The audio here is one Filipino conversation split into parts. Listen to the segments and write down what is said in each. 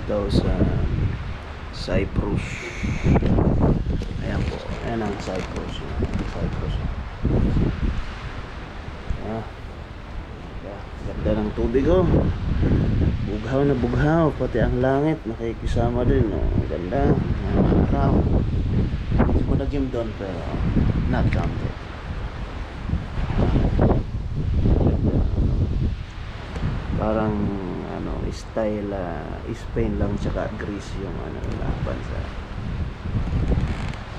dito sa Cyprus. Ayan po. Ayan ang Cyprus. Cyprus. Ah. Ganda ng tubig oh. Bughaw na bughaw. Pati ang langit nakikisama din. Oh. Ganda. Araw. Hindi mo nagyam doon pero not counted. Parang style ah, Spain lang tsaka Greece yung ano laban sa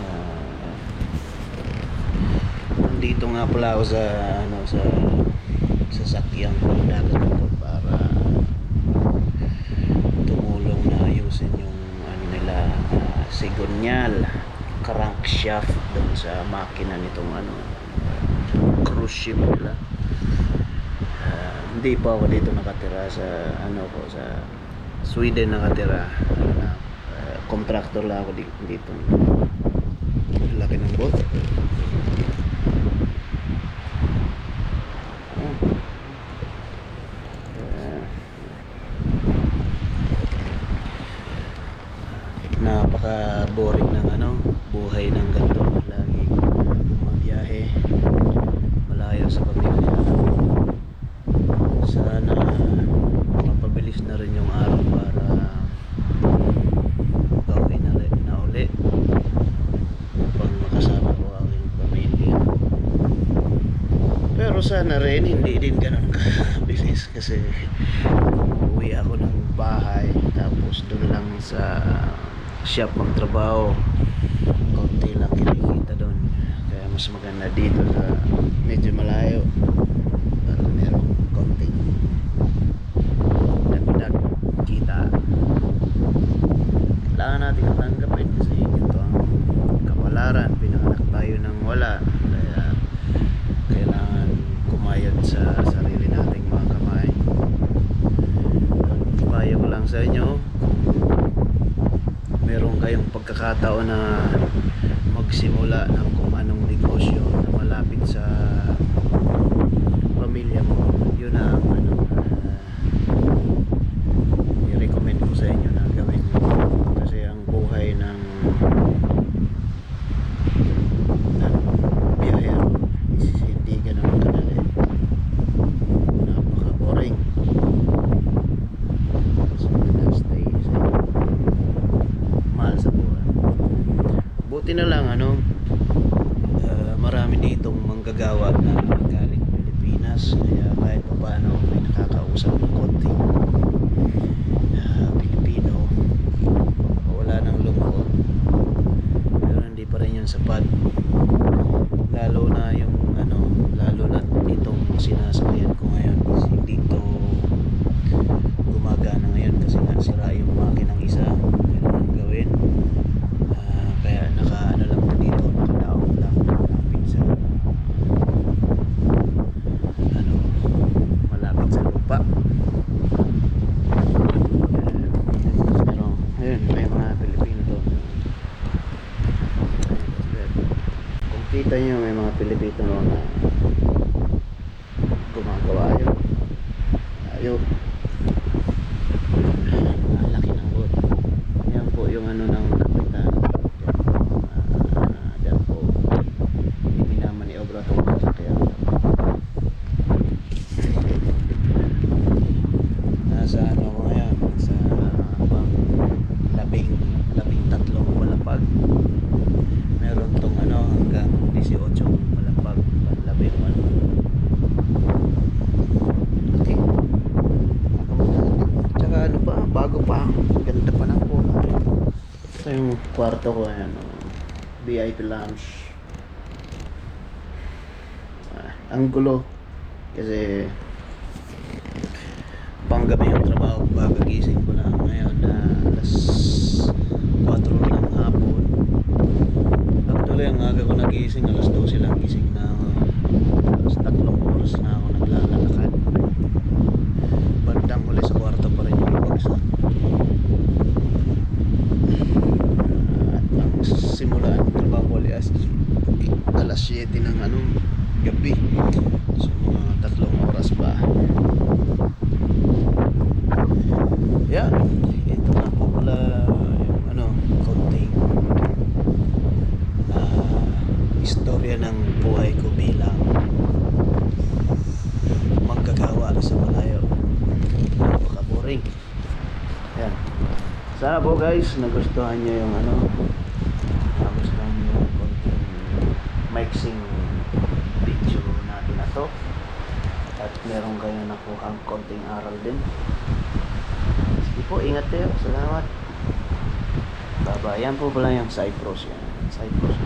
ah, nandito nga pala ako sa ano sa sasakyang dagat ko para tumulong na ayusin yung ano nila ah, sigonyal crankshaft doon sa makina nitong ano cruise ship nila hindi pa ako dito nakatira sa ano ko sa Sweden nakatira na ah, contractor lang ako di- dito laki ng boat Ah. Ah. napaka boring ng ano buhay ng ganito lagi bumabiyahe malayo sa pamilya sana mapabilis na rin yung araw para gawin na rin na uli upang makasama ko ang aking pamilya pero sana rin hindi din ganun kabilis kasi uwi ako ng bahay tapos doon lang sa shop magtrabaho konti lang kinikita doon kaya mas maganda dito sa medyo malayo para meron konting dagdag kita kailangan natin tanggapin kasi ito ang kapalaran pinanganak tayo ng wala kaya kailangan kumayod sa sarili nating mga kamay. Payo ko lang sa inyo meron kayong pagkakataon na magsimula ng kung anong negosyo na malapit sa pamilya mo yun ang ano uh, i-recommend ko sa inyo na gawin nyo. kasi ang buhay ng ng biyahero is hindi ganun kadali napaka boring so stay sa mahal sa buhay buti na lang ano ah, marami ditong manggagawa na galing Pilipinas. Kaya kahit pa paano may nakakausap ng konting ah, Pilipino. Wala nang lungkot. Pero hindi pa rin yun sapat lalo na yung ano lalo na itong sinasakyan ko ngayon is hindi to gumagana ngayon kasi nga sira yung makinang isa kailangan gawin Ah, kaya naka ano lang to dito nakadaong lang malapit sa ano malapit sa lupa Eh, pero ayun may mga Pilipino doon kung kita nyo may mga Pilipino na gumagawa. Yun ayaw ang laki ng boat yan po yung ano ng kapitan uh, dyan po hindi naman ni obra to kaya nasa ano ko ngayon sa pang labing labing tatlong palapag meron tong ano hanggang 18 palapag labing ano okay Tsaka ano pa, bago pa. Ganda pa ng kulay. Ito yung kwarto ko, ayan. oh. VIP lounge. Ah, ang gulo. Kasi panggabi yung trabaho kagagising ko na ngayon na alas 4 ng hapon. Actually, ang aga ko nagising, alas so mga tatlong oras ba? Yeah. ito na po pala yung ano konting uh, istorya ng buhay ko bilang magkagawa sa malayo. Napaka boring yan sana po guys nagustuhan nyo yung ano nagustuhan nyo yung konting mixing picture natin na to. At meron kayo nakuhang konting aral din. Sige po, ingat kayo. Salamat. Baba, yan po pala yung Cyprus yan. Cyprus.